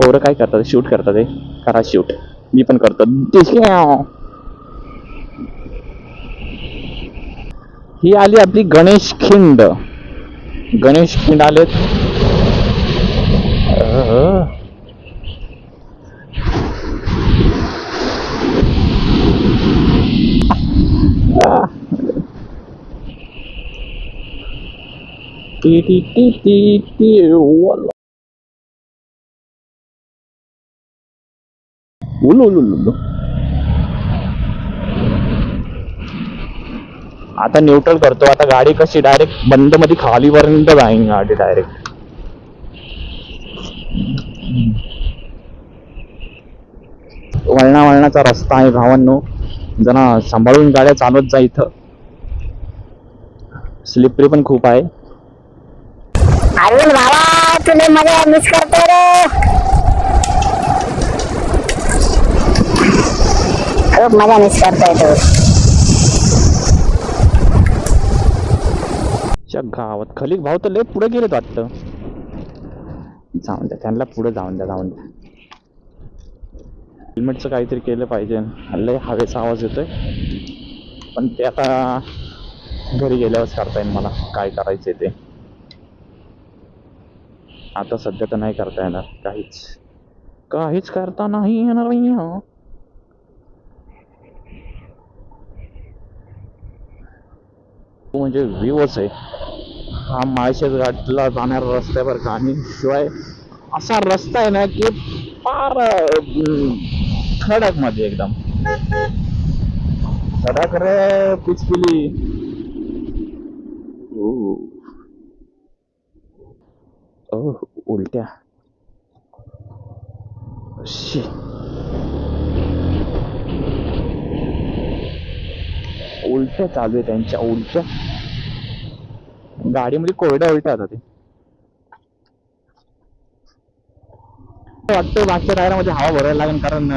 पोरं काय करतात? शूट करतात ते करा शूट मी पण करतो. ही आली आपली गणेश खिंड. गणेश खिंड आलेत. ती टी टी टी टी टी उलू. आता न्यूट्रल करतो. आता गाडी कशी डायरेक्ट बंदमध्ये खाली पर्यंत जाईन गाडी डायरेक्ट वळणा वळणाचा रस्ता आहे भावांनो. जरा सांभाळून गाड्या चालवत जा इथं. स्लिपरी पण खूप आहे. अरुण भावा तुले मजा मिस करतो रे. खूप मजा मिस करतोय च्या गावात खलीक भाऊ तर लय पुढे गेलेत वाटतं. जाऊन द्या त्यांना पुढे जाऊन द्या जाऊन द्या. हेल्मेटचं काहीतरी केलं पाहिजे. लय हवेचा आवाज येतोय. पण ते आता घरी गेल्यावरच करता येईल मला. काय करायचंय ते. आता सध्या तर नाही करता येणार. काहीच. काहीच करता नाही येणार म्हणजे व्ह्यूच आहे. हा माळशेज घाटला जाणारा रस्ता आहे बरं का. आणि शिवाय असा रस्ता आहे ना की फार खडकमध्ये एकदम. खडक रे पिचपिली ओ. उलट्या. शी उलट्या चालू आहे त्यांच्या उलट्या. गाडीमध्ये कोरड्या उलट्या आता ते. वाटतं मागच्या टायरामध्ये हवा भरायला लागेल कारण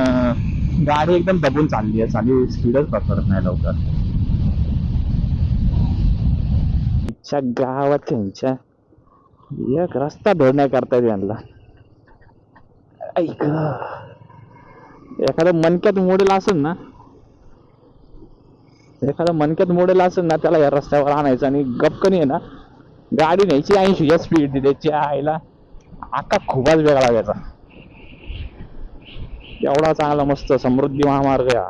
गाडी एकदम दबून चालली आहे. चालली स्पीडच पकडत नाही लवकर. इच्छा गावात त्यांच्या. एक रस्ता धोरण्या करतायत यांना ऐक. एखादं मनक्यात मोडेल असेल ना एखादा मनक्यात मोडेल असेल ना त्याला या रस्त्यावर आणायचं आणि गपकनी आहे ना गाडी न्यायची ऐंशीच्या स्पीड त्याची आईला. आता खूपच वेगळा लागायचा. एवढा चांगला मस्त समृद्धी महामार्ग आहे हा.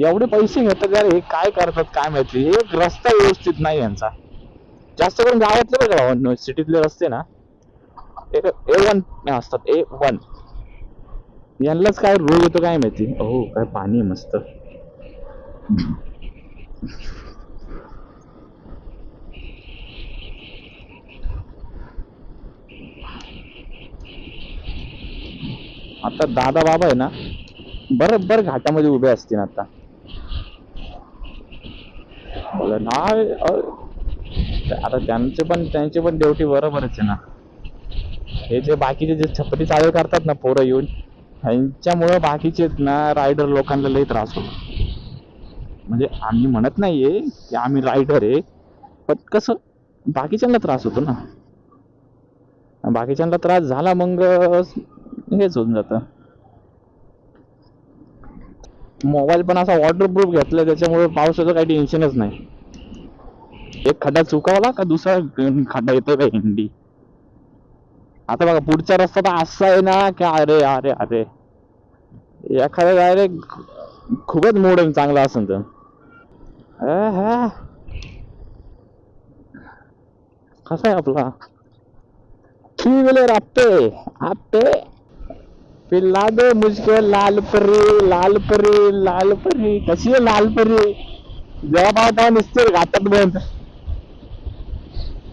एवढे पैसे घेतात यार हे काय करतात काय माहिती? एक रस्ता व्यवस्थित नाही यांचा. जास्त करून गावातले बघा सिटीतले रस्ते ना. ए वन असतात ए वन यांनाच काय रोग येतो काय माहिती? हो काय पाणी आहे मस्त. आता दादा बाबा आहे ना बरोबर घाटामध्ये उभे असतील आता. आता त्यांचे पण त्यांची पण ड्युटी बरोबरच आहे ना. हे जे बाकीचे जे छपरी चाळे करतात ना पोरं येऊन ह्यांच्यामुळं बाकीचे ना रायडर लोकांना लई त्रास होतो. म्हणजे आम्ही म्हणत नाहीये की आम्ही रायडर आहे पण कसं बाकीच्यांना त्रास होतो ना. बाकीच्यांना त्रास झाला मग हेच होऊन जातं. मोबाईल पण असा वॉटरप्रूफ घेतला त्याच्यामुळे पावसाचं काही टेन्शनच नाही. एक खड्डा चुकावला का दुसरा खड्डा येतो का हिंडी? आता बघा पुढचा रस्ता तर असा आहे ना की अरे अरे अरे. एखादा डायरेक्ट खूपच मोड चांगला असेल तर. कसा आहे आपला? थ्री व्हीलर आपे आपे पिल्ला दे मुझको लाल परी लाल परी लाल परी. कशी आहे लाल परी? जेव्हा पाहता तेव्हा निसते घाटात बंद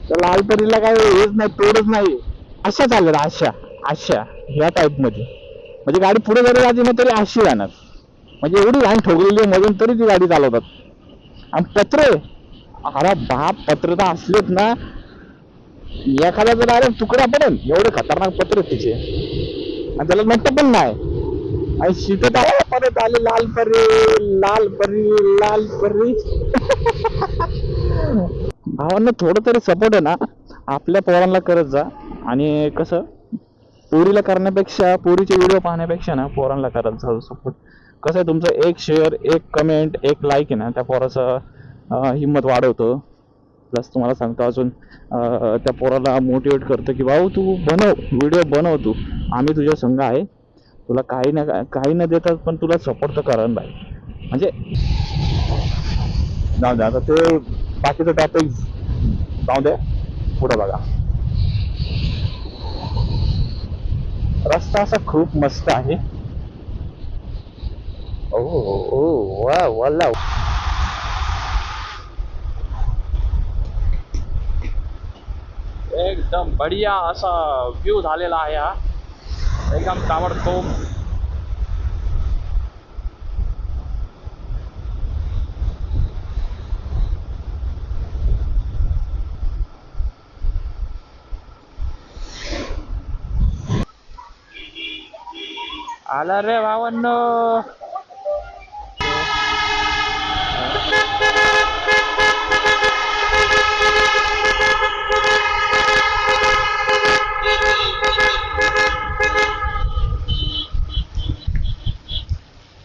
तर लाल परीला काय हेच नाही तोडच नाही. अशा चालत अशा अशा ह्या टाईपमध्ये म्हणजे गाडी पुढे जरी जाते ना तरी अशी जाणार. म्हणजे एवढी घाण ठोकलेली आहे मधून तरी ती गाडी चालवतात. आणि पत्रे अरे बाप पत्र तर असलेत ना. एखादा जर अरे तुकडा पडेल. एवढे खतरनाक पत्र तिचे. आणि त्याला नट्ट पण नाही. आणि शिकत आहे परत आले लाल परी लाल परी लाल परी. भावांना थोडं तरी सपोर्ट आहे ना. आपल्या पोरांना करत जा. आणि कसं पोरीला करण्यापेक्षा पोरीचे व्हिडिओ पाहण्यापेक्षा ना पोरांना करायचा सपोर्ट कसं आहे तुमचं एक शेअर एक कमेंट एक लाईक आहे ना त्या पोराचं हिंमत वाढवतं. प्लस तुम्हाला सांगतो अजून त्या पोराला मोटिवेट करतं की भाऊ तू बनव व्हिडिओ बनव तू. आम्ही तुझ्या संघ आहे. तुला काही ना काही न देतात पण तुला सपोर्ट तर करण बाई. म्हणजे जाऊ दे आता ते बाकीचं टॉपिक जाऊ दे. पुढं बघा. रस्ता असा खूप मस्त आहे. ओ ओ वा वाला. एकदम बढिया असा व्ह्यू झालेला आहे हा. एकदम ताबडतोब आला रे भावांनो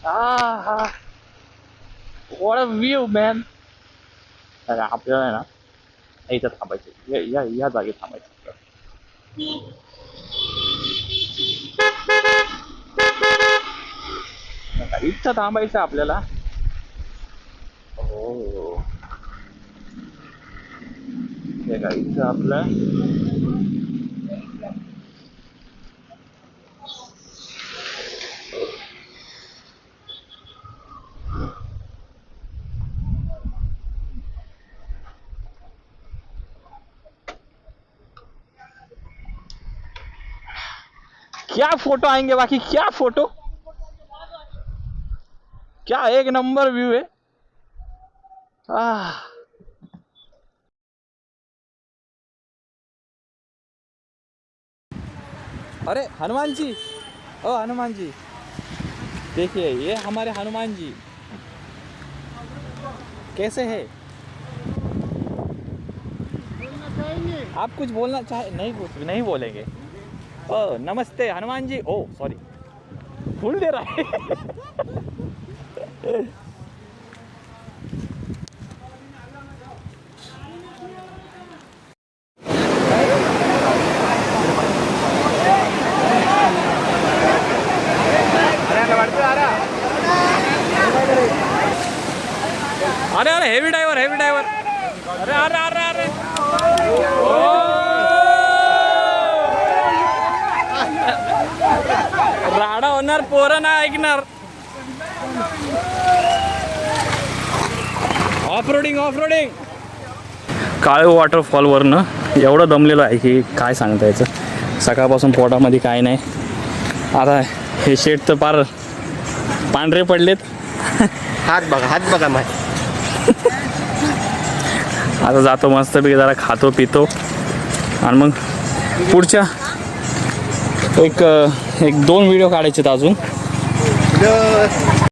आहा. what a view man. अरे आपल्याला आहे ना इथं थांबायचं. या या या जागेत थांबायचं. इथं थांबायचं आपल्याला. आपलं. क्या फ़ोटो आएँगे? बाकी क्या फ़ोटो? क्या एक नंबर व्यू है? आह। अरे, हनुमान जी। ओ, हनुमान जी। देखिए, ये हमारे हनुमान जी। कैसे है? आप कुछ बोलना चाहे नहीं, कुछ नहीं बोलेंगे। ओ, नमस्ते, हनुमान जी। ओ सॉरी फूल दे रहा है। अरे अरे हेवी ड्रायव्हर हेवी ड्रायव्हर अरे अरे अरे अरे राडा होणार पोरं ना ऐकणार ऑफ रोडिंग ऑफ रोडिंग काळे वॉटरफॉलवरनं एवढं दमलेलं आहे की काय सांगता यायचं सकाळपासून पोटामध्ये काय नाही. आता हे शेट तर पार पांढरे पडलेत. हात बघा हात बघा माझे आता जातो मस्तपैकी जरा खातो पितो. आणि मग पुढच्या एक एक दोन व्हिडिओ काढायचे अजून.